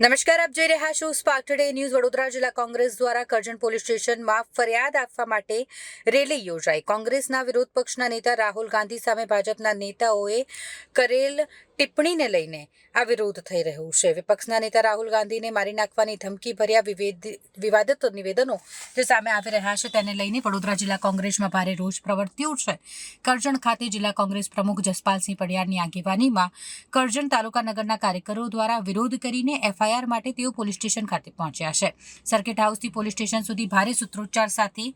નમસ્કાર, આપ જોઈ રહ્યા છો સ્પાર્ક ટુડે ન્યૂઝ વડોદરા જિલ્લા કોંગ્રેસ દ્વારા કરજણ પોલીસ સ્ટેશનમાં ફરિયાદ આપવા માટે રેલી યોજાઈ. કોંગ્રેસના વિરોધ પક્ષના નેતા રાહુલ ગાંધી સામે ભાજપના નેતાઓએ કરેલ ટિપ્પણીને લઈને આ વિરોધ થઈ રહ્યો છે. વિપક્ષના નેતા રાહુલ ગાંધીને મારી નાખવાની ધમકી ભર્યા વિવેદ વિવાદિત નિવેદનો જે સામે આવી રહ્યા છે તેને લઈને વડોદરા જિલ્લા કોંગ્રેસમાં ભારે રોષ પ્રવર્ત્યો છે. કરજણ ખાતે જિલ્લા કોંગ્રેસ પ્રમુખ જસપાલસિંહ પડિયારની આગેવાનીમાં કરજણ તાલુકા નગરના કાર્યકરો દ્વારા વિરોધ કરીને એફઆઈઆર માટે તેઓ પોલીસ સ્ટેશન ખાતે પહોંચ્યા છે. સર્કિટ હાઉસથી પોલીસ સ્ટેશન સુધી ભારે સૂત્રોચ્ચાર સાથે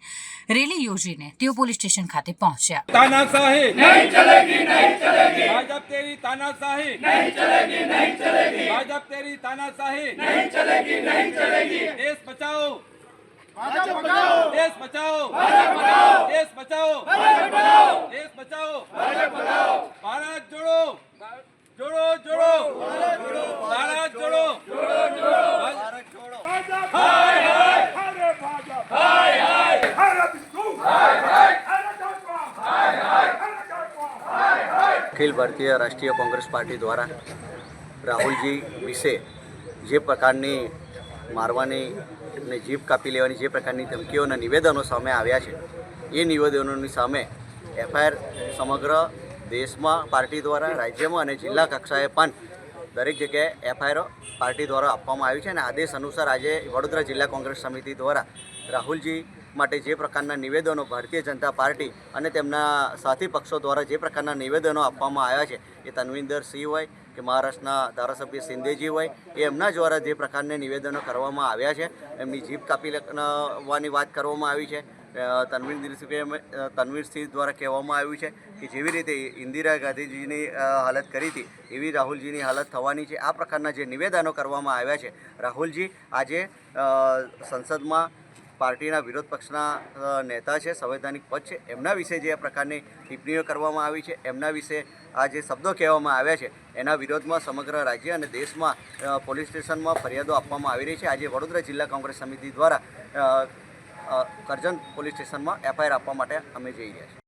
રેલી યોજીને તેઓ પોલીસ સ્ટેશન ખાતે પહોંચ્યા. તાનાશાહી! નહીં ચલેગી નહીં ચલેગી! આજ તેરી તાનાશાહી! तानाशाही नहीं चलेगी नहीं चलेगी भाजप तेरी तानाशाही नहीं चलेगी नहीं चलेगी देश बचाओ भाजप बचाओ देश बचाओ भाजप बचाओ देश बचाओ भाजप बचाओ અખિલ ભારતીય રાષ્ટ્રીય કોંગ્રેસ પાર્ટી દ્વારા રાહુલજી વિશે જે પ્રકારની મારવાની ને જીભ કાપી લેવાની જે પ્રકારની ધમકીઓના નિવેદનો સામે આવ્યા છે, એ નિવેદનોની સામે એફઆઈઆર સમગ્ર દેશમાં પાર્ટી દ્વારા, રાજ્યમાં અને જિલ્લા કક્ષાએ પણ દરેક જગ્યાએ એફઆઈઆર પાર્ટી દ્વારા આપવામાં આવી છે અને આદેશ અનુસાર આજે વડોદરા જિલ્લા કોંગ્રેસ સમિતિ દ્વારા રાહુલજી માટે જે પ્રકારના નિવેદનો ભારતીય જનતા પાર્ટી અને તેમના સાથી પક્ષો દ્વારા જે પ્રકારના નિવેદનો આપવામાં આવ્યા છે, એ તનવિંદર સિંહ હોય કે મહારાષ્ટ્રના ધારાસભ્ય સિંધેજી હોય, એ એમના દ્વારા જે પ્રકારના નિવેદનો કરવામાં આવ્યા છે. એમની જીભ કાપી લખવાની વાત કરવામાં આવી છે. તનવીર સિંહ તનવીરસિંહ દ્વારા કહેવામાં આવ્યું છે કે જેવી રીતે ઇન્દિરા ગાંધીજીની હાલત કરી હતી, એવી રાહુલજીની હાલત થવાની છે. આ પ્રકારના જે નિવેદનો કરવામાં આવ્યા છે, રાહુલજી આજે સંસદમાં પાર્ટીના વિરોધ પક્ષના નેતા છે, સંવૈધાનિક પદ છે. એમના વિશે જે આ પ્રકારની ટિપ્પણીઓ કરવામાં આવી છે, એમના વિશે આ જે શબ્દો કહેવામાં આવ્યા છે, એના વિરોધમાં સમગ્ર રાજ્ય અને દેશમાં પોલીસ સ્ટેશનમાં ફરિયાદો આપવામાં આવી રહી છે. આજે વડોદરા જિલ્લા કોંગ્રેસ સમિતિ દ્વારા કરજણ પોલીસ સ્ટેશનમાં એફઆઈઆર આપવા માટે અમે જઈ રહ્યા છીએ.